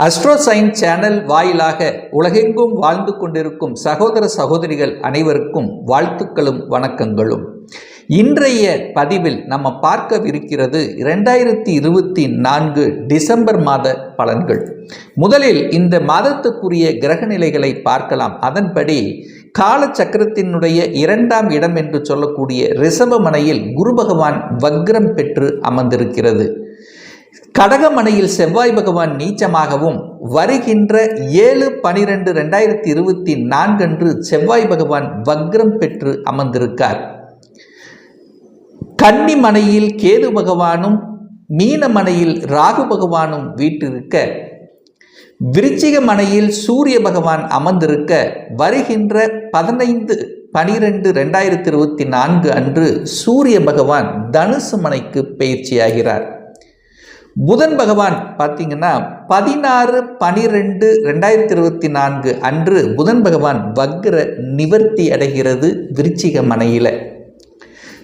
அஸ்ட்ரோசைன் channel வாயிலாக உலகெங்கும் வாழ்ந்து கொண்டிருக்கும் சகோதர சகோதரிகள் அனைவருக்கும் வாழ்த்துக்களும் வணக்கங்களும். இன்றைய பதிவில் நம்ம பார்க்கவிருக்கிறது இரண்டாயிரத்தி இருபத்தி நான்கு டிசம்பர் மாத பலன்கள். முதலில் இந்த மாதத்துக்குரிய கிரக நிலைகளை பார்க்கலாம். அதன்படி காலச்சக்கரத்தினுடைய இரண்டாம் இடம் என்று சொல்லக்கூடிய ரிஷபமனையில் குரு பகவான் வக்ரம் பெற்று அமர்ந்திருக்கிறது. கடகமனையில் செவ்வாய் பகவான் நீச்சமாகவும் வருகின்ற ஏழு பனிரெண்டு ரெண்டாயிரத்தி இருபத்தி நான்கன்று செவ்வாய் பகவான் வக்ரம் பெற்று அமர்ந்திருக்கார். கன்னிமனையில் கேது பகவானும் மீனமனையில் ராகு பகவானும் வீட்டிருக்க விருச்சிக மனையில் சூரிய பகவான் அமர்ந்திருக்க வருகின்ற பதினைந்து பனிரெண்டு ரெண்டாயிரத்தி இருபத்தி நான்கு அன்று சூரிய பகவான் தனுசு மனைக்கு பயிற்சியாகிறார். புதன் பகவான் பார்த்தீங்கன்னா பதினாறு பனிரெண்டு ரெண்டாயிரத்தி இருபத்தி நான்கு அன்று புதன் பகவான் வக்ர நிவர்த்தி அடைகிறது விருச்சிக மனையில்.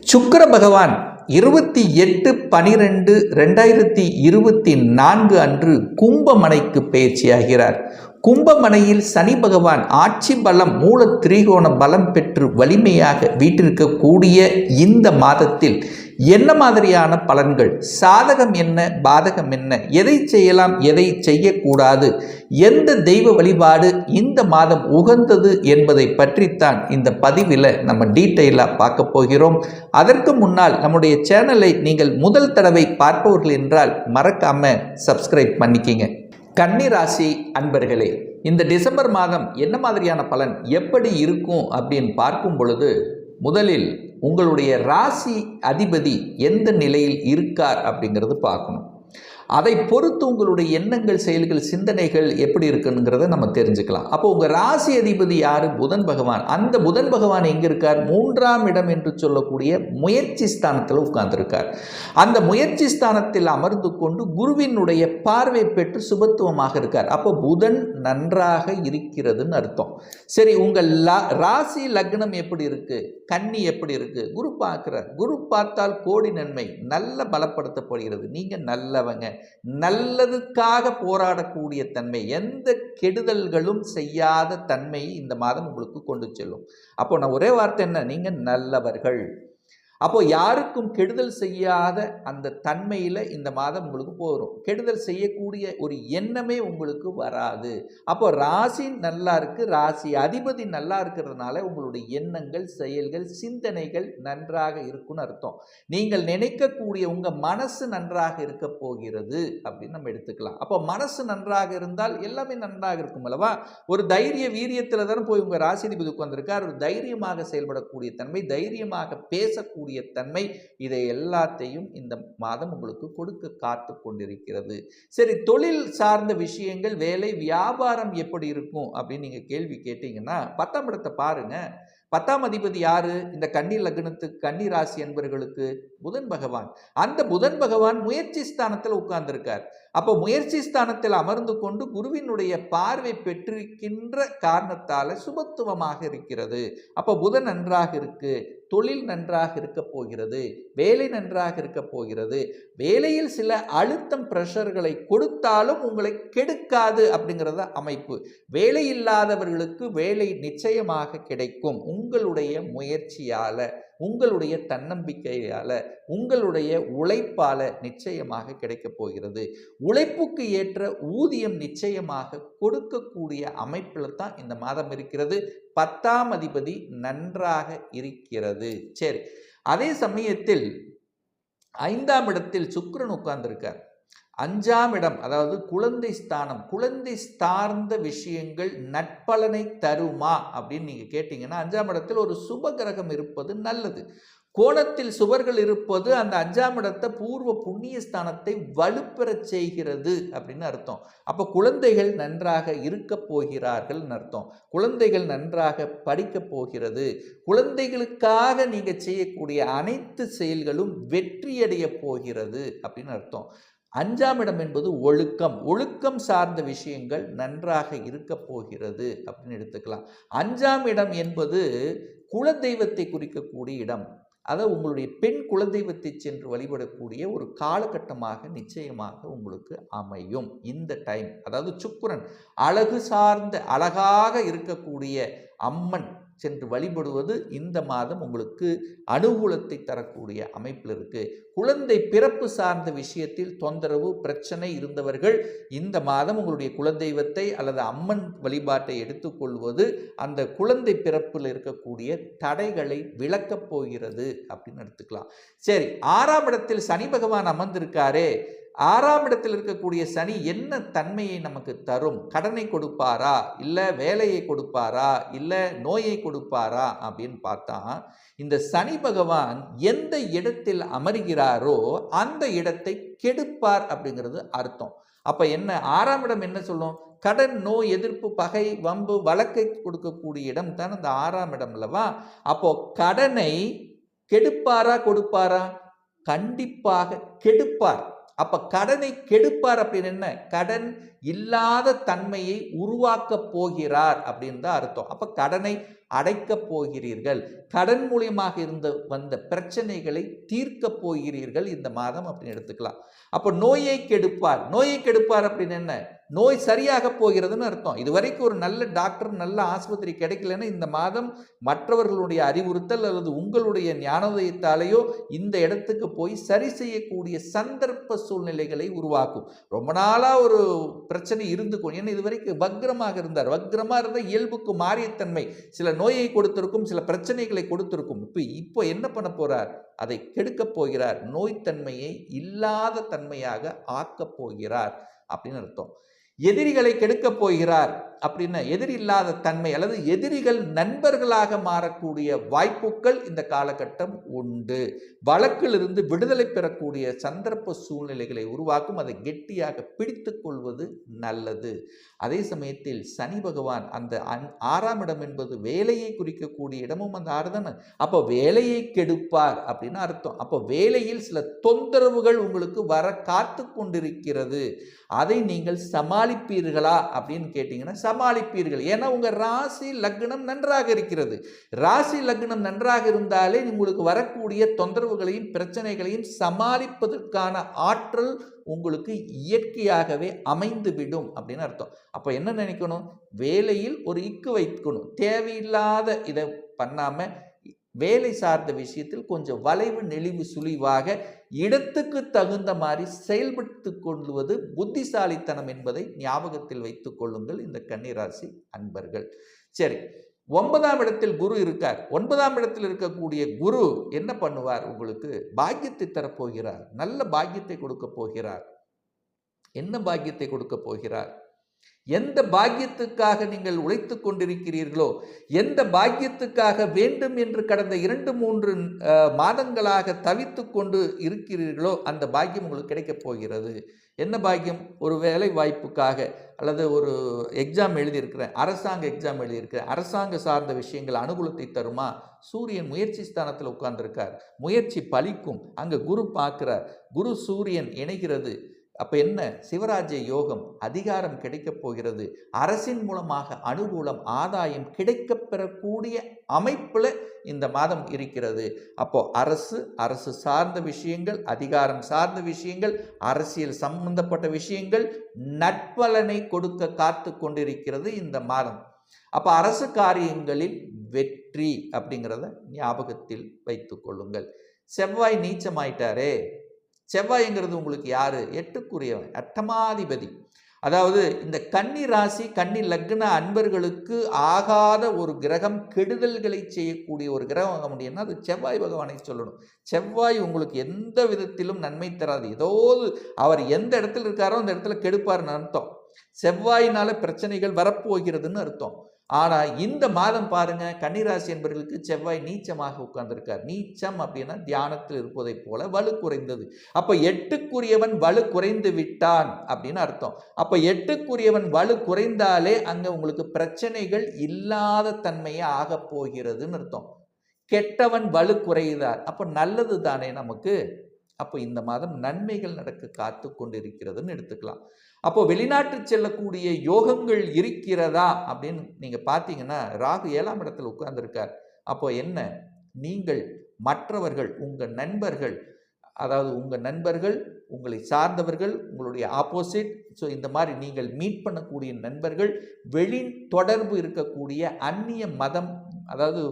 சுக்கர பகவான் இருபத்தி எட்டு பனிரெண்டு ரெண்டாயிரத்தி இருபத்தி நான்கு அன்று கும்பமனைக்கு பயிற்சியாகிறார். கும்பமனையில் சனி பகவான் ஆட்சி பலம் மூல திரிகோண பலம் பெற்று வலிமையாக வீட்டிற்கக்கூடிய இந்த மாதத்தில் என்ன மாதிரியான பலன்கள்? சாதகம் என்ன? பாதகம் என்ன? எதை செய்யலாம்? எதை செய்யக்கூடாது? எந்த தெய்வ வழிபாடு இந்த மாதம் உகந்தது என்பதை பற்றித்தான் இந்த பதிவில் நம்ம டீட்டெயிலாக பார்க்க போகிறோம். அதற்கு முன்னால் நம்முடைய சேனலை நீங்கள் முதல் தடவை பார்ப்பவர்கள் என்றால் மறக்காம சப்ஸ்கிரைப் பண்ணிக்கிங்க. கன்னிராசி அன்பர்களே இந்த டிசம்பர் மாதம் என்ன மாதிரியான பலன்? எப்படி இருக்கும் அப்படின்னு பார்க்கும் பொழுது முதலில் உங்களுடைய ராசி அதிபதி எந்த நிலையில் இருக்கார் அப்படிங்கிறது பார்க்கணும். அதை பொறுத்து உங்களுடைய எண்ணங்கள் செயல்கள் சிந்தனைகள் எப்படி இருக்குங்கிறத நம்ம தெரிஞ்சுக்கலாம். அப்போ உங்கள் ராசி அதிபதி யார்? புதன் பகவான். அந்த புதன் பகவான் எங்கே இருக்கார்? மூன்றாம் இடம் என்று சொல்லக்கூடிய முயற்சி ஸ்தானத்தில் உட்கார்ந்துருக்கார். அந்த முயற்சி ஸ்தானத்தில் அமர்ந்து கொண்டு குருவினுடைய பார்வை பெற்று சுபத்துவமாக இருக்கார். அப்போ புதன் நன்றாக இருக்கிறதுன்னு அர்த்தம். சரி உங்கள் லா ராசி லக்னம் எப்படி இருக்கு? கன்னி எப்படி இருக்கு? குரு பார்க்குறார். குரு பார்த்தால் கோடி நன்மை நல்ல பலப்படுத்தப்படுகிறது. நீங்கள் நல்லவங்க. நல்லதுக்காக போராடக்கூடிய தன்மை எந்த கெடுதல்களும் செய்யாத தன்மை இந்த மாதம் உங்களுக்கு கொண்டு செல்லும். அப்போ நான் ஒரே வார்த்தை என்ன? நீங்கள் நல்லவர்கள். அப்போ யாருக்கும் கெடுதல் செய்யாத அந்த தன்மையில் இந்த மாதம் உங்களுக்கு போகிறோம் கெடுதல் செய்யக்கூடிய ஒரு எண்ணமே உங்களுக்கு வராது. அப்போ ராசி நல்லா இருக்குது ராசி அதிபதி நல்லா இருக்கிறதுனால உங்களுடைய எண்ணங்கள் செயல்கள் சிந்தனைகள் நன்றாக இருக்குன்னு அர்த்தம். நீங்கள் நினைக்கக்கூடிய உங்கள் மனசு நன்றாக இருக்க போகிறது அப்படின்னு நம்ம எடுத்துக்கலாம். அப்போ மனசு நன்றாக இருந்தால் எல்லாமே நன்றாக இருக்கும் அல்லவா? ஒரு தைரிய வீரியத்தில் தானே போய் உங்கள் ராசிதிபதி உட்காந்துருக்கார் ஒரு தைரியமாக செயல்படக்கூடிய தன்மை தைரியமாக பேசக்கூடிய கொடுக்கக்கூடிய தன்மை இதை எல்லாத்தையும் இந்த மாதம் உங்களுக்கு கொடுக்க காத்து கொண்டிருக்கிறது. சரி தொழில் சார்ந்த விஷயங்கள் வேலை வியாபாரம் எப்படி இருக்கும் அப்படின்னு நீங்கள் கேள்வி கேட்டீங்கன்னா பத்தாம் இடத்தை பாருங்க. பத்தாம் அதிபதி யாரு? இந்த கன்னி லக்னத்துக்கு கன்னி ராசி என்பவர்களுக்கு புதன் பகவான். அந்த புதன் பகவான் முயற்சி ஸ்தானத்தில் உட்கார்ந்திருக்கார். அப்போ முயற்சி ஸ்தானத்தில் அமர்ந்து கொண்டு குருவினுடைய பார்வை பெற்றிருக்கின்ற காரணத்தால் சுபத்துவமாக இருக்கிறது. அப்போ புதன் நன்றாக இருக்கு தொழில் நன்றாக இருக்க போகிறது வேலை நன்றாக இருக்க போகிறது. வேலையில் சில அழுத்தம் ப்ரெஷர்களை கொடுத்தாலும் உங்களை கெடுக்காது அப்படிங்கிறத அமைப்பு. வேலை இல்லாதவர்களுக்கு வேலை நிச்சயமாக கிடைக்கும் உங்களுடைய முயற்சியால். உங்களுடைய தன்னம்பிக்கையால் உங்களுடைய உழைப்பால் நிச்சயமாக கிடைக்கப் போகிறது. உழைப்புக்கு ஏற்ற ஊதியம் நிச்சயமாக கொடுக்கக்கூடிய அமைப்பில் தான் இந்த மாதம் இருக்கிறது. பத்தாம் அதிபதி நன்றாக இருக்கிறது. சரி. அதே சமயத்தில் ஐந்தாம் இடத்தில் சுக்ரன் உட்கார்ந்திருக்கார். அஞ்சாம் இடம் அதாவது குழந்தை ஸ்தானம் குழந்தை சார்ந்த விஷயங்கள் நட்பலனை தருமா அப்படின்னு நீங்கள் கேட்டிங்கன்னா அஞ்சாம் இடத்தில் ஒரு சுப கிரகம் இருப்பது நல்லது. கோணத்தில் சுவர்கள் இருப்பது அந்த அஞ்சாம் இடத்தை பூர்வ புண்ணிய ஸ்தானத்தை வலுப்பெறச் செய்கிறது அப்படின்னு அர்த்தம். அப்போ குழந்தைகள் நன்றாக இருக்க போகிறார்கள் அர்த்தம். குழந்தைகள் நன்றாக படிக்க போகிறது. குழந்தைகளுக்காக நீங்கள் செய்யக்கூடிய அனைத்து செயல்களும் வெற்றியடைய போகிறது அப்படின்னு அர்த்தம். அஞ்சாம் இடம் என்பது ஒழுக்கம். ஒழுக்கம் சார்ந்த விஷயங்கள் நன்றாக இருக்க போகிறது அப்படின்னு எடுத்துக்கலாம். அஞ்சாம் இடம் என்பது குலதெய்வத்தை குறிக்கக்கூடிய இடம். அதை உங்களுடைய பெண் குலதெய்வத்தை சென்று வழிபடக்கூடிய ஒரு காலகட்டமாக நிச்சயமாக உங்களுக்கு அமையும். இந்த டைம் அதாவது சுக்குரன் அழகு சார்ந்த அழகாக இருக்கக்கூடிய அம்மன் சென்று வழிபடுவது இந்த மாதம் உங்களுக்கு அனுகூலத்தை தரக்கூடிய அமைப்பில் இருக்கு. குழந்தை பிறப்பு சார்ந்த விஷயத்தில் தொந்தரவு பிரச்சனை இருந்தவர்கள் இந்த மாதம் உங்களுடைய குலதெய்வத்தை அல்லது அம்மன் வழிபாட்டை எடுத்துக்கொள்வது அந்த குழந்தை பிறப்பில் இருக்கக்கூடிய தடைகளை விளக்கப் போகிறது அப்படின்னு எடுத்துக்கலாம். சரி ஆறாம் இடத்தில் சனி பகவான் அமர்ந்திருக்காரே. ஆறாம் இடத்தில் இருக்கக்கூடிய சனி என்ன தன்மையை நமக்கு தரும்? கடனை கொடுப்பாரா? இல்லை வேலையை கொடுப்பாரா? இல்லை நோயை கொடுப்பாரா? அப்படின்னு பார்த்தா இந்த சனி பகவான் எந்த இடத்தில் அமர்கிறாரோ அந்த இடத்தை கெடுப்பார் அப்படிங்கிறது அர்த்தம். அப்போ என்ன ஆறாம் இடம் என்ன சொல்லும்? கடன் நோய் எதிர்ப்பு பகை வம்பு வழக்கை கொடுக்கக்கூடிய இடம் தான் அந்த ஆறாம் இடம் அல்லவா? அப்போ கடனை கெடுப்பாரா கொடுப்பாரா? கண்டிப்பாக கெடுப்பார். அப்போ கடனை கெடுப்பார் அப்படின்னு என்ன? கடன் இல்லாத தன்மையை உருவாக்க போகிறார் அப்படின்னு தான் அர்த்தம். அப்போ கடனை அடைக்கப் போகிறீர்கள். கடன் மூலியமாக இருந்த வந்த பிரச்சனைகளை தீர்க்க போகிறீர்கள் இந்த மாதம் அப்படின்னு எடுத்துக்கலாம். அப்போ நோயை கெடுப்பார். நோயை கெடுப்பார் அப்படின்னு என்ன? நோய் சரியாக போகிறதுன்னு அர்த்தம். இது வரைக்கும் ஒரு நல்ல டாக்டர் நல்ல ஆஸ்பத்திரி கிடைக்கலன்னா இந்த மாதம் மற்றவர்களுடைய அறிவுறுத்தல் அல்லது உங்களுடைய ஞானோதயத்தாலேயோ இந்த இடத்துக்கு போய் சரி செய்யக்கூடிய சந்தர்ப்ப சூழ்நிலைகளை உருவாக்கும். ரொம்ப நாளாக ஒரு பிரச்சனை இருந்துக்கும். ஏன்னா இது வரைக்கும் வக்ரமாக இருந்தார். வக்ரமாக இருந்த இயல்புக்கு மாறியத்தன்மை. சில நோயை கொடுத்திருக்கும் சில பிரச்சனைகளை கொடுத்திருக்கும். இப்போ இப்போ என்ன பண்ண போகிறார் அதை கெடுக்கப் போகிறார். நோய்த்தன்மையை இல்லாத தன்மையாக ஆக்கப் போகிறார் அப்படின்னு அர்த்தம். எதிரிகளை கெடுக்கப் போகிறார் அப்படின்னா எதிரி இல்லாத தன்மை அல்லது எதிரிகள் நண்பர்களாக மாறக்கூடிய வாய்ப்புகள் இந்த காலகட்டம் உண்டு. வழக்கிலிருந்து விடுதலை பெறக்கூடிய சந்தர்ப்ப சூழ்நிலைகளை உருவாக்கும் அதை கெட்டியாக பிடித்து கொள்வது நல்லது. அதே சமயத்தில் சனி பகவான் அந்த அன்- ஆறாம் இடம் என்பது வேலையை குறிக்கக்கூடிய இடமும் அந்த ஆறு தானே? அப்போ வேலையை கெடுப்பார் அப்படின்னு அர்த்தம். அப்போ வேலையில் சில தொந்தரவுகள் உங்களுக்கு வர காத்து கொண்டிருக்கிறது. அதை நீங்கள் சமாளிப்பீர்களா அப்படின்னு கேட்டிங்கன்னா சமாளிப்பீர்கள். ஏன்னா உங்கள் ராசி லக்னம் நன்றாக இருக்கிறது. ராசி லக்னம் நன்றாக இருந்தாலே உங்களுக்கு வரக்கூடிய தொந்தரவு உறவுகளையும் பிரச்சனைகளையும் சமாளிப்பதற்கான ஆற்றல் உங்களுக்கு இயற்கையாகவே அமைந்துவிடும் அப்படின்னு அர்த்தம். அப்போ என்ன நினைக்கணும்? வேலையில் ஒரு இக்கு வைக்கணும். தேவையில்லாத இதை பண்ணாமல் வேலை சார்ந்த விஷயத்தில் கொஞ்சம் வளைவு நெளிவு சுழிவாக இடத்துக்கு தகுந்த மாதிரி செயல்பட்டு கொள்வது புத்திசாலித்தனம் என்பதை ஞாபகத்தில் வைத்துக் கொள்ளுங்கள் இந்த கன்னிராசி அன்பர்கள். சரி ஒன்பதாம் இடத்தில் குரு இருக்கார். ஒன்பதாம் இடத்தில் இருக்கக்கூடிய குரு என்ன பண்ணுவார்? உங்களுக்கு பாக்கியத்தை தரப்போகிறார் நல்ல பாக்கியத்தை கொடுக்க போகிறார். என்ன பாக்கியத்தை கொடுக்க போகிறார்? எந்த பாக்கியத்துக்காக நீங்கள் உழைத்து கொண்டிருக்கிறீர்களோ எந்த பாக்கியத்துக்காக வேண்டும் என்று கடந்த இரண்டு மூன்று மாதங்களாக தவித்து கொண்டு இருக்கிறீர்களோ அந்த பாக்கியம் உங்களுக்கு கிடைக்கப் போகிறது. என்ன பாக்கியம்? ஒரு வேலை வாய்ப்புக்காக அல்லது ஒரு எக்ஸாம் எழுதியிருக்கிறேன் அரசாங்க எக்ஸாம் எழுதியிருக்கிறேன் அரசாங்க சார்ந்த விஷயங்கள் அனுகூலத்தை தருமா? சூரியன் முயற்சி ஸ்தானத்தில் உட்கார்ந்துருக்கார். முயற்சி பலிக்கும். அங்கே குரு பார்க்கிறார். குரு சூரியன் இணைகிறது. அப்போ என்ன? சிவராஜ்ய யோகம் அதிகாரம் கிடைக்கப் போகிறது. அரசின் மூலமாக அனுகூலம் ஆதாயம் கிடைக்கப் பெறக்கூடிய இந்த மாதம் இருக்கிறது. அப்போ அரசு அரசு சார்ந்த விஷயங்கள் அதிகாரம் சார்ந்த விஷயங்கள் அரசியல் சம்பந்தப்பட்ட விஷயங்கள் நட்பலனை கொடுக்க காத்து கொண்டிருக்கிறது இந்த மாதம். அப்போ அரசு காரியங்களில் வெற்றி அப்படிங்கிறத ஞாபகத்தில் வைத்து கொள்ளுங்கள். செவ்வாய் நீச்சமாயிட்டாரே. செவ்வாய்ங்கிறது உங்களுக்கு யாரு? எட்டுக்குரியவன் அட்டமாதிபதி அதாவது இந்த கன்னி ராசி கன்னி லக்ன அன்பர்களுக்கு ஆகாத ஒரு கிரகம் கெடுதல்களை செய்யக்கூடிய ஒரு கிரகம் ஆக முடியும்னா அது செவ்வாய் பகவானை சொல்லணும். செவ்வாய் உங்களுக்கு எந்த விதத்திலும் நன்மை தராது. ஏதோது அவர் எந்த இடத்துல இருக்காரோ அந்த இடத்துல கெடுப்பார்னு அர்த்தம். செவ்வாயினால பிரச்சனைகள் வரப்போகிறதுன்னு அர்த்தம். ஆனால் இந்த மாதம் பாருங்க கன்னிராசி என்பவர்களுக்கு செவ்வாய் நீச்சமாக உட்கார்ந்திருக்கார். நீச்சம் அப்படின்னா தியானத்தில் இருப்பதைப் போல வலு குறைந்தது. அப்போ எட்டுக்குரியவன் வலு குறைந்து விட்டான் அப்படின்னு அர்த்தம். அப்போ எட்டுக்குரியவன் வலு குறைந்தாலே அங்கே உங்களுக்கு பிரச்சனைகள் இல்லாத தன்மையே ஆகப் போகிறதுன்னு அர்த்தம். கெட்டவன் வலு குறைகிறார். அப்போ நல்லது தானே நமக்கு? அப்போ இந்த மாதம் நன்மைகள் நடக்க காத்து கொண்டிருக்கிறதுன்னு எடுத்துக்கலாம். அப்போ வெளிநாட்டு செல்லக்கூடிய யோகங்கள் இருக்கிறதா அப்படின்னு நீங்க பார்த்தீங்கன்னா ராகு ஏழாம் இடத்துல உட்கார்ந்துருக்கார். அப்போ என்ன? நீங்கள் மற்றவர்கள் உங்கள் நண்பர்கள் அதாவது உங்கள் நண்பர்கள் உங்களை சார்ந்தவர்கள் உங்களுடைய ஆப்போசிட் ஸோ இந்த மாதிரி நீங்கள் மீட் பண்ணக்கூடிய நண்பர்கள் வெளி தொடர்பு இருக்கக்கூடிய அந்நிய மதம் அதாவது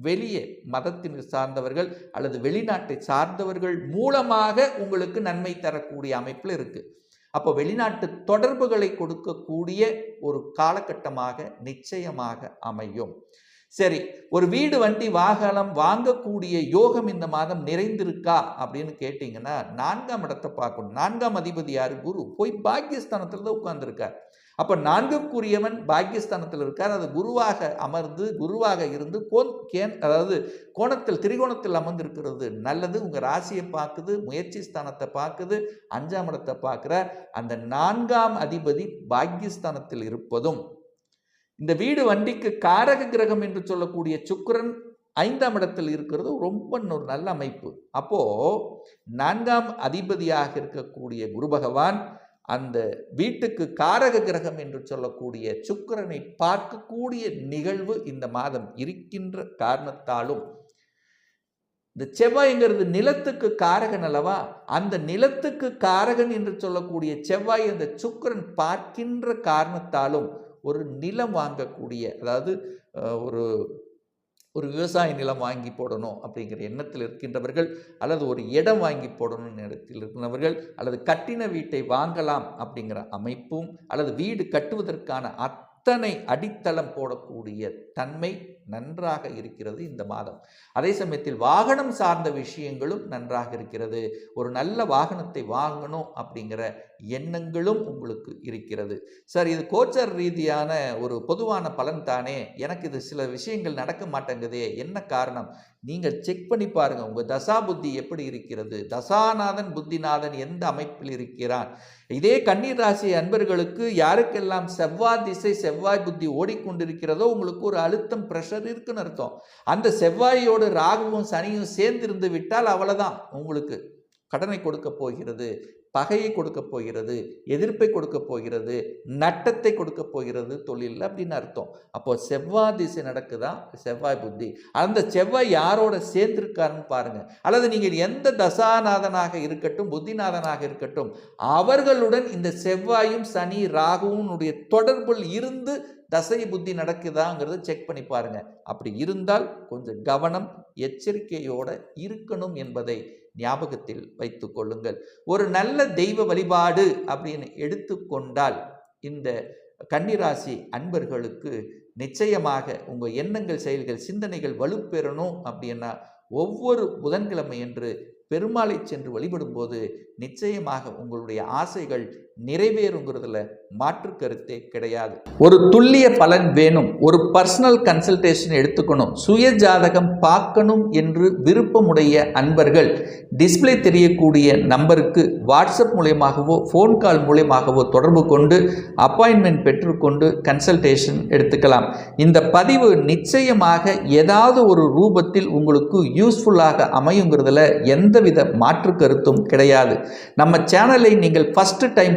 வெளியே மதத்தினர் சார்ந்தவர்கள் அல்லது வெளிநாட்டை சார்ந்தவர்கள் மூலமாக உங்களுக்கு நன்மை தரக்கூடிய அமைப்பில் இருக்குது அப்போ வெளிநாட்டு தொடர்புகளை கொடுக்கக்கூடிய ஒரு காலகட்டமாக நிச்சயமாக அமையும். சரி ஒரு வீடு வண்டி வாகனம் வாங்கக்கூடிய யோகம் இந்த மாதம் நிறைந்திருக்கா அப்படின்னு கேட்டிங்கன்னா நான்காம் இடத்தை பார்க்கணும். நான்காம் அதிபதி யார்? குரு. போய் பாக்கியஸ்தானத்தில் தான் உட்கார்ந்துருக்கார். அப்போ நான்குக்குரியவன் பாக்கியஸ்தானத்தில் இருக்கார். அது குருவாக அமர்ந்து குருவாக இருந்து கோன் கேன் அதாவது கோணத்தில் திரிகோணத்தில் அமர்ந்திருக்கிறது. நல்லது உங்கள் ராசியை பார்க்குது முயற்சி ஸ்தானத்தை பார்க்குது அஞ்சாம் இடத்தை பார்க்குற அந்த நான்காம் அதிபதி பாக்கியஸ்தானத்தில் இருப்பதும் இந்த வீடு வண்டிக்கு காரக கிரகம் என்று சொல்லக்கூடிய சுக்கரன் ஐந்தாம் இடத்தில் இருக்கிறது. ரொம்ப ஒரு நல்ல அமைப்பு. அப்போது நான்காம் அதிபதியாக இருக்கக்கூடிய குரு பகவான் அந்த வீட்டுக்கு காரக கிரகம் என்று சொல்லக்கூடிய சுக்கிரனை பார்க்கக்கூடிய நிகழ்வு இந்த மாதம் இருக்கின்ற காரணத்தாலும் இந்த செவ்வாய்ங்கிறது நிலத்துக்கு காரகன் அல்லவா? அந்த நிலத்துக்கு காரகன் என்று சொல்லக்கூடிய செவ்வாய் அந்த சுக்கிரன் பார்க்கின்ற காரணத்தாலும் ஒரு நிலம் வாங்கக்கூடிய அதாவது ஒரு ஒரு விவசாய நிலம் வாங்கி போடணும் அப்படிங்கிற எண்ணத்தில் இருக்கின்றவர்கள் அல்லது ஒரு இடம் வாங்கி போடணும் இடத்தில் இருக்கிறவர்கள் அல்லது கட்டின வீட்டை வாங்கலாம் அப்படிங்கிற அமைப்பும் அல்லது வீடு கட்டுவதற்கான அத்தனை அடித்தளம் போடக்கூடிய தன்மை நன்றாக இருக்கிறது இந்த மாதம். அதே சமயத்தில் வாகனம் சார்ந்த விஷயங்களும் நன்றாக இருக்கிறது. ஒரு நல்ல வாகனத்தை வாங்கணும் அப்படிங்கிற எண்ணங்களும் உங்களுக்கு இருக்கிறது. சார் இது கோச்சர் ரீதியான ஒரு பொதுவான பலன் தானே? எனக்கு இது சில விஷயங்கள் நடக்க மாட்டேங்குதே. என்ன காரணம்? நீங்கள் செக் பண்ணி பாருங்கள் உங்கள் தசா புத்தி எப்படி இருக்கிறது? தசாநாதன் புத்திநாதன் எந்த அமைப்பில் இருக்கிறான் இதே கண்ணீர் ராசி அன்பர்களுக்கு யாருக்கெல்லாம் செவ்வாய் திசை செவ்வாய் புத்தி ஓடிக்கொண்டிருக்கிறதோ உங்களுக்கு ஒரு அழுத்தம் ப்ரெஷர் இருக்குன்னு அர்த்தம். அந்த செவ்வாயோடு ராகுவும் சனியும் சேர்ந்திருந்து விட்டால் அவ்வளோதான் உங்களுக்கு கடனை கொடுக்க போகிறது பகையை கொடுக்க போகிறது எதிர்ப்பை கொடுக்க போகிறது நட்டத்தை கொடுக்க போகிறது தொழில் அப்படின்னு அர்த்தம். அப்போ செவ்வாய் திசை நடக்குதான் செவ்வாய் புத்தி. அந்த செவ்வாய் யாரோட சேர்ந்திருக்காருன்னு பாருங்க. அல்லது நீங்கள் எந்த தசாநாதனாக இருக்கட்டும் புத்திநாதனாக இருக்கட்டும் அவர்களுடன் இந்த செவ்வாயும் சனி ராகுவனுடைய தொடர்பில் இருந்து தசை புத்தி நடக்குதாங்கிறத செக் பண்ணி பாருங்க. அப்படி இருந்தால் கொஞ்சம் கவனம் எச்சரிக்கையோட இருக்கணும் என்பதை ஞாபகத்தில் வைத்து கொள்ளுங்கள். ஒரு நல்ல தெய்வ வழிபாடு அப்படின்னு எடுத்துக்கொண்டால் இந்த கன்னிராசி அன்பர்களுக்கு நிச்சயமாக உங்கள் எண்ணங்கள் செயல்கள் சிந்தனைகள் வலுப்பெறணும் அப்படின்னா ஒவ்வொரு புதன்கிழமை என்று பெருமாளை சென்று வழிபடும்போது நிச்சயமாக உங்களுடைய ஆசைகள் நிறைவேறுங்கிறதுல மாற்று கருத்தே கிடையாது. ஒரு துல்லிய பலன் வேணும் ஒரு பர்சனல் கன்சல்டேஷன் எடுத்துக்கணும் சுய ஜாதகம் பார்க்கணும் என்று விருப்பமுடைய அன்பர்கள் டிஸ்ப்ளே தெரியக்கூடிய நம்பருக்கு வாட்ஸ்அப் மூலயமாகவோ ஃபோன் கால் மூலயமாகவோ தொடர்பு கொண்டு அப்பாயின்மெண்ட் பெற்றுக்கொண்டு கன்சல்டேஷன் எடுத்துக்கலாம். இந்த பதிவு நிச்சயமாக ஏதாவது ஒரு ரூபத்தில் உங்களுக்கு யூஸ்ஃபுல்லாக அமையுங்கிறதுல எந்தவித மாற்று கருத்தும் கிடையாது. நம்ம சேனலை நீங்கள் ஃபஸ்ட்டு டைம்